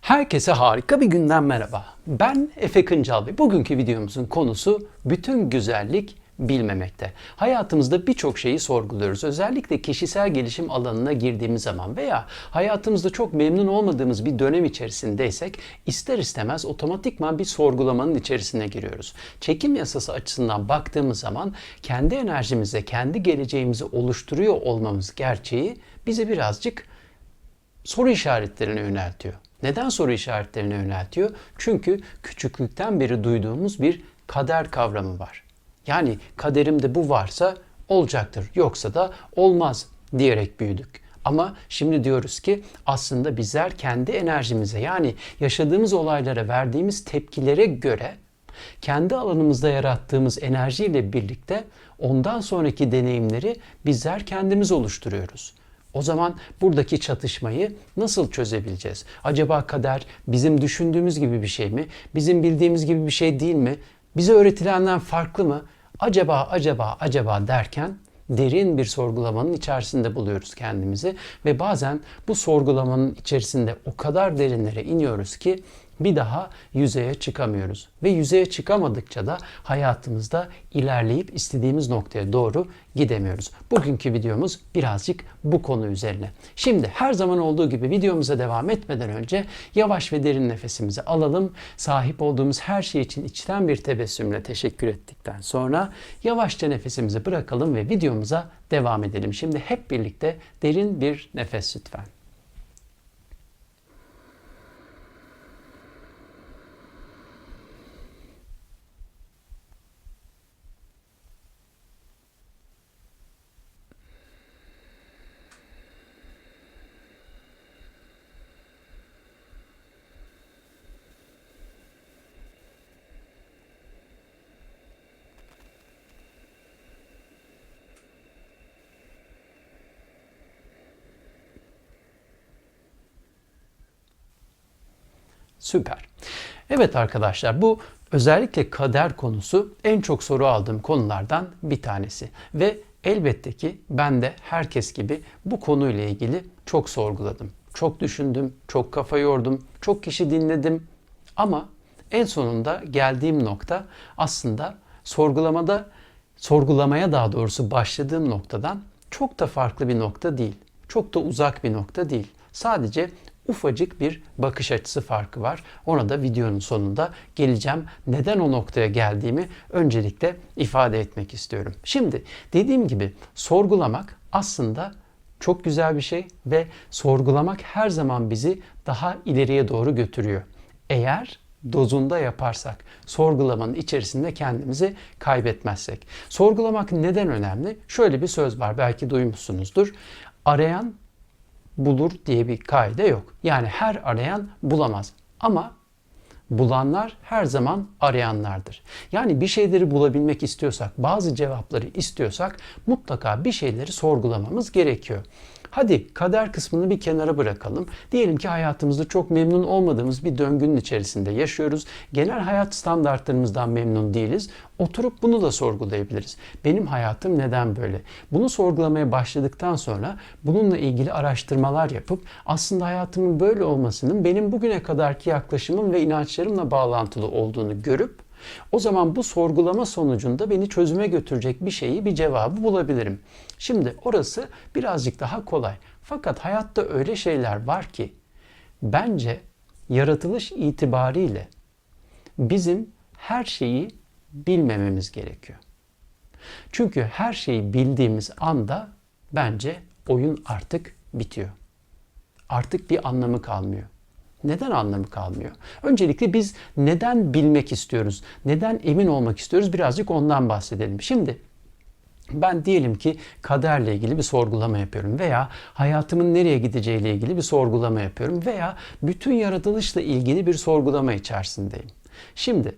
Herkese harika bir günden merhaba. Ben Efe Kıncal ve bugünkü videomuzun konusu bütün güzellik bilmemekte. Hayatımızda birçok şeyi sorguluyoruz. Özellikle kişisel gelişim alanına girdiğimiz zaman veya hayatımızda çok memnun olmadığımız bir dönem içerisindeysek ister istemez otomatikman bir sorgulamanın içerisine giriyoruz. Çekim yasası açısından baktığımız zaman kendi enerjimize, kendi geleceğimizi oluşturuyor olmamız gerçeği bizi birazcık soru işaretlerine yöneltiyor. Neden soru işaretlerine yöneltiyor? Çünkü küçüklükten beri duyduğumuz bir kader kavramı var. Yani kaderimde bu varsa olacaktır, yoksa da olmaz diyerek büyüdük. Ama şimdi diyoruz ki aslında bizler kendi enerjimize yani yaşadığımız olaylara verdiğimiz tepkilere göre kendi alanımızda yarattığımız enerjiyle birlikte ondan sonraki deneyimleri bizler kendimiz oluşturuyoruz. O zaman buradaki çatışmayı nasıl çözebileceğiz? Acaba kader bizim düşündüğümüz gibi bir şey mi? Bizim bildiğimiz gibi bir şey değil mi? Bize öğretilenden farklı mı? Acaba acaba acaba derken derin bir sorgulamanın içerisinde buluyoruz kendimizi ve bazen bu sorgulamanın içerisinde o kadar derinlere iniyoruz ki bir daha yüzeye çıkamıyoruz. Ve yüzeye çıkamadıkça da hayatımızda ilerleyip istediğimiz noktaya doğru gidemiyoruz. Bugünkü videomuz birazcık bu konu üzerine. Şimdi her zaman olduğu gibi videomuza devam etmeden önce yavaş ve derin nefesimizi alalım. Sahip olduğumuz her şey için içten bir tebessümle teşekkür ettikten sonra yavaşça nefesimizi bırakalım ve videomuza devam edelim. Şimdi hep birlikte derin bir nefes lütfen. Süper. Evet arkadaşlar bu özellikle kader konusu en çok soru aldığım konulardan bir tanesi. Ve elbette ki ben de herkes gibi bu konuyla ilgili çok sorguladım. Çok düşündüm, çok kafa yordum, çok kişi dinledim. Ama en sonunda geldiğim nokta aslında sorgulamada, sorgulamaya daha doğrusu başladığım noktadan çok da farklı bir nokta değil. Çok da uzak bir nokta değil. Sadece ufacık bir bakış açısı farkı var. Ona da videonun sonunda geleceğim. Neden o noktaya geldiğimi öncelikle ifade etmek istiyorum. Şimdi dediğim gibi sorgulamak aslında çok güzel bir şey ve sorgulamak her zaman bizi daha ileriye doğru götürüyor. Eğer dozunda yaparsak, sorgulamanın içerisinde kendimizi kaybetmezsek. Sorgulamak neden önemli? Şöyle bir söz var, belki duymuşsunuzdur. Arayan bulur diye bir kaide yok. Yani her arayan bulamaz. Ama bulanlar her zaman arayanlardır. Yani bir şeyleri bulabilmek istiyorsak, bazı cevapları istiyorsak mutlaka bir şeyleri sorgulamamız gerekiyor. Hadi kader kısmını bir kenara bırakalım. Diyelim ki hayatımızda çok memnun olmadığımız bir döngünün içerisinde yaşıyoruz. Genel hayat standartlarımızdan memnun değiliz. Oturup bunu da sorgulayabiliriz. Benim hayatım neden böyle? Bunu sorgulamaya başladıktan sonra bununla ilgili araştırmalar yapıp aslında hayatımın böyle olmasının benim bugüne kadarki yaklaşımım ve inançlarımla bağlantılı olduğunu görüp o zaman bu sorgulama sonucunda beni çözüme götürecek bir şeyi, bir cevabı bulabilirim. Şimdi orası birazcık daha kolay. Fakat hayatta öyle şeyler var ki bence yaratılış itibariyle bizim her şeyi bilmememiz gerekiyor. Çünkü her şeyi bildiğimiz anda bence oyun artık bitiyor. Artık bir anlamı kalmıyor. Neden anlamı kalmıyor? Öncelikle biz neden bilmek istiyoruz? Neden emin olmak istiyoruz? Birazcık ondan bahsedelim. Şimdi ben diyelim ki kaderle ilgili bir sorgulama yapıyorum veya hayatımın nereye gideceğiyle ilgili bir sorgulama yapıyorum veya bütün yaratılışla ilgili bir sorgulama içerisindeyim. Şimdi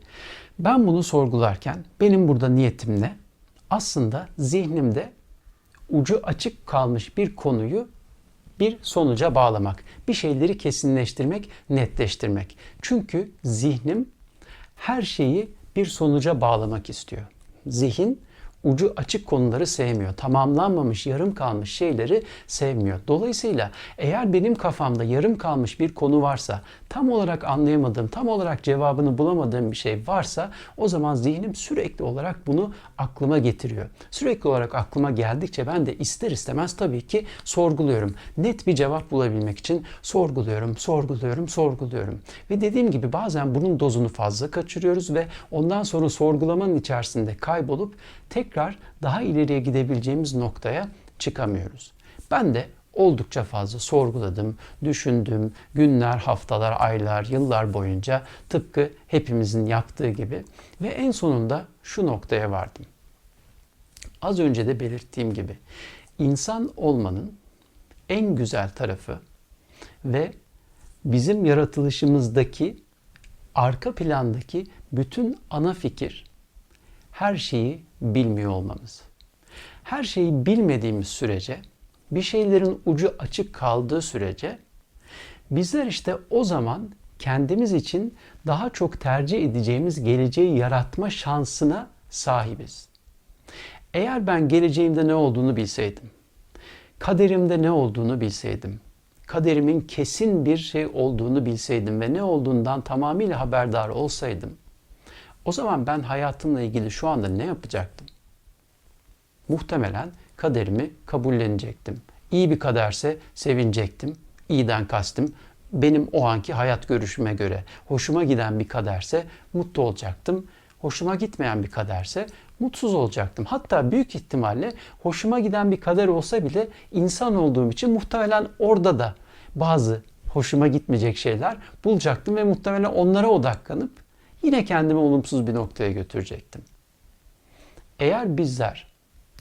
ben bunu sorgularken benim burada niyetim ne? Aslında zihnimde ucu açık kalmış bir konuyu bir sonuca bağlamak, bir şeyleri kesinleştirmek, netleştirmek. Çünkü zihnim her şeyi bir sonuca bağlamak istiyor. Zihin ucu açık konuları sevmiyor. Tamamlanmamış, yarım kalmış şeyleri sevmiyor. Dolayısıyla eğer benim kafamda yarım kalmış bir konu varsa, tam olarak anlayamadığım, tam olarak cevabını bulamadığım bir şey varsa o zaman zihnim sürekli olarak bunu aklıma getiriyor. Sürekli olarak aklıma geldikçe ben de ister istemez tabii ki sorguluyorum. Net bir cevap bulabilmek için sorguluyorum, sorguluyorum, sorguluyorum. Ve dediğim gibi bazen bunun dozunu fazla kaçırıyoruz ve ondan sonra sorgulamanın içerisinde kaybolup tekrar daha ileriye gidebileceğimiz noktaya çıkamıyoruz. Ben de oldukça fazla sorguladım, düşündüm günler, haftalar, aylar, yıllar boyunca tıpkı hepimizin yaptığı gibi ve en sonunda şu noktaya vardım. Az önce de belirttiğim gibi insan olmanın en güzel tarafı ve bizim yaratılışımızdaki arka plandaki bütün ana fikir her şeyi bilmiyor olmamız. Her şeyi bilmediğimiz sürece, bir şeylerin ucu açık kaldığı sürece bizler işte o zaman kendimiz için daha çok tercih edeceğimiz geleceği yaratma şansına sahibiz. Eğer ben geleceğimde ne olduğunu bilseydim, kaderimde ne olduğunu bilseydim, kaderimin kesin bir şey olduğunu bilseydim ve ne olduğundan tamamıyla haberdar olsaydım, o zaman ben hayatımla ilgili şu anda ne yapacaktım? Muhtemelen kaderimi kabullenecektim. İyi bir kaderse sevinecektim. İyiden kastım benim o anki hayat görüşüme göre hoşuma giden bir kaderse mutlu olacaktım. Hoşuma gitmeyen bir kaderse mutsuz olacaktım. Hatta büyük ihtimalle hoşuma giden bir kader olsa bile insan olduğum için muhtemelen orada da bazı hoşuma gitmeyecek şeyler bulacaktım ve muhtemelen onlara odaklanıp yine kendimi olumsuz bir noktaya götürecektim. Eğer bizler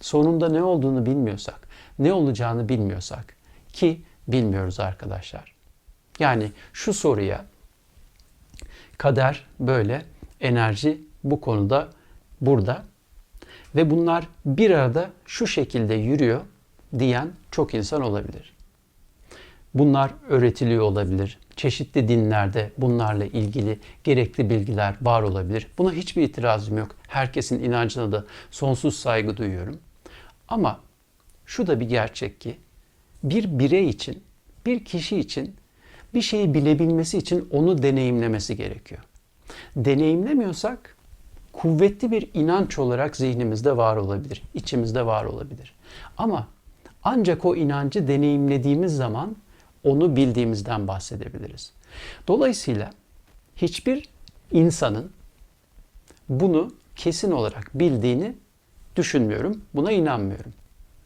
sonunda ne olduğunu bilmiyorsak, ne olacağını bilmiyorsak ki bilmiyoruz arkadaşlar. Yani şu soruya kader böyle, enerji bu konuda burada ve bunlar bir arada şu şekilde yürüyor diyen çok insan olabilir. Bunlar öğretiliyor olabilir. Çeşitli dinlerde bunlarla ilgili gerekli bilgiler var olabilir. Buna hiçbir itirazım yok. Herkesin inancına da sonsuz saygı duyuyorum. Ama şu da bir gerçek ki bir birey için, bir kişi için bir şeyi bilebilmesi için onu deneyimlemesi gerekiyor. Deneyimlemiyorsak kuvvetli bir inanç olarak zihnimizde var olabilir, içimizde var olabilir. Ama ancak o inancı deneyimlediğimiz zaman onu bildiğimizden bahsedebiliriz. Dolayısıyla hiçbir insanın bunu kesin olarak bildiğini düşünmüyorum. Buna inanmıyorum.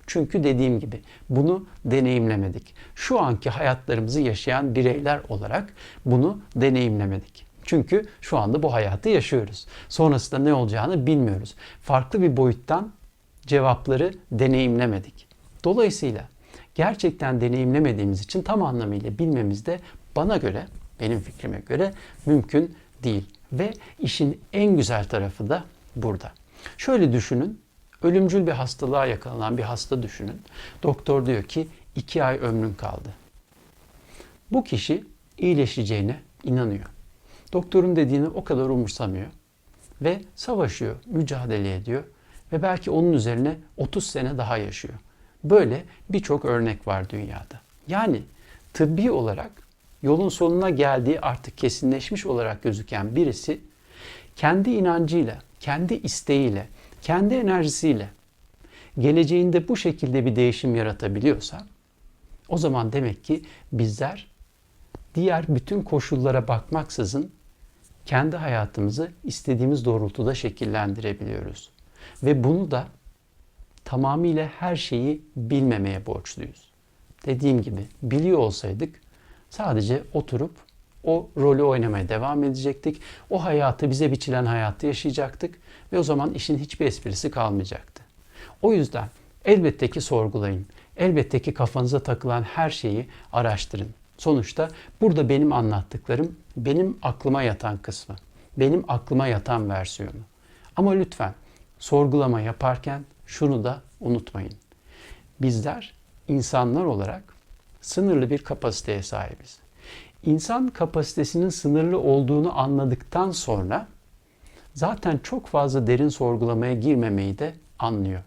Çünkü dediğim gibi bunu deneyimlemedik. Şu anki hayatlarımızı yaşayan bireyler olarak bunu deneyimlemedik. Çünkü şu anda bu hayatı yaşıyoruz. Sonrasında ne olacağını bilmiyoruz. Farklı bir boyuttan cevapları deneyimlemedik. Dolayısıyla gerçekten deneyimlemediğimiz için tam anlamıyla bilmemiz de bana göre, benim fikrime göre mümkün değil. Ve işin en güzel tarafı da burada. Şöyle düşünün, ölümcül bir hastalığa yakalanan bir hasta düşünün. Doktor diyor ki iki ay ömrün kaldı. Bu kişi iyileşeceğine inanıyor. Doktorun dediğini o kadar umursamıyor ve savaşıyor, mücadele ediyor ve belki onun üzerine 30 sene daha yaşıyor. Böyle birçok örnek var dünyada. Yani tıbbi olarak yolun sonuna geldiği artık kesinleşmiş olarak gözüken birisi kendi inancıyla, kendi isteğiyle, kendi enerjisiyle geleceğinde bu şekilde bir değişim yaratabiliyorsa o zaman demek ki bizler diğer bütün koşullara bakmaksızın kendi hayatımızı istediğimiz doğrultuda şekillendirebiliyoruz. Ve bunu da tamamıyla her şeyi bilmemeye borçluyuz. Dediğim gibi biliyor olsaydık sadece oturup o rolü oynamaya devam edecektik. O hayatı bize biçilen hayatı yaşayacaktık ve o zaman işin hiçbir esprisi kalmayacaktı. O yüzden elbette ki sorgulayın. Elbette ki kafanıza takılan her şeyi araştırın. Sonuçta burada benim anlattıklarım benim aklıma yatan kısmı. Benim aklıma yatan versiyonu. Ama lütfen sorgulama yaparken şunu da unutmayın. Bizler insanlar olarak sınırlı bir kapasiteye sahibiz. İnsan kapasitesinin sınırlı olduğunu anladıktan sonra zaten çok fazla derin sorgulamaya girmemeyi de anlıyor.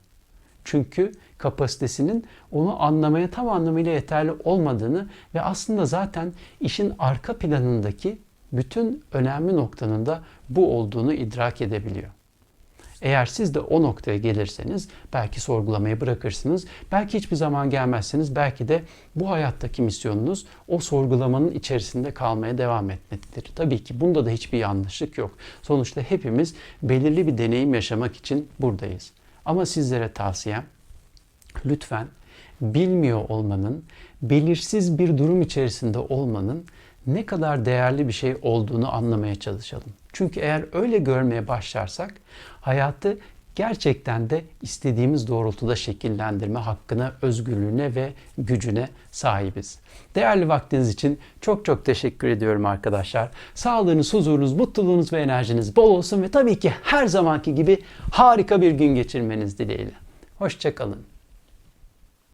Çünkü kapasitesinin onu anlamaya tam anlamıyla yeterli olmadığını ve aslında zaten işin arka planındaki bütün önemli noktanın da bu olduğunu idrak edebiliyor. Eğer siz de o noktaya gelirseniz belki sorgulamayı bırakırsınız. Belki hiçbir zaman gelmezseniz belki de bu hayattaki misyonunuz o sorgulamanın içerisinde kalmaya devam etmektir. Tabii ki bunda da hiçbir yanlışlık yok. Sonuçta hepimiz belirli bir deneyim yaşamak için buradayız. Ama sizlere tavsiyem lütfen bilmiyor olmanın, belirsiz bir durum içerisinde olmanın ne kadar değerli bir şey olduğunu anlamaya çalışalım. Çünkü eğer öyle görmeye başlarsak hayatı gerçekten de istediğimiz doğrultuda şekillendirme hakkına, özgürlüğüne ve gücüne sahibiz. Değerli vaktiniz için çok çok teşekkür ediyorum arkadaşlar. Sağlığınız, huzurunuz, mutluluğunuz ve enerjiniz bol olsun ve tabii ki her zamanki gibi harika bir gün geçirmeniz dileğiyle. Hoşçakalın.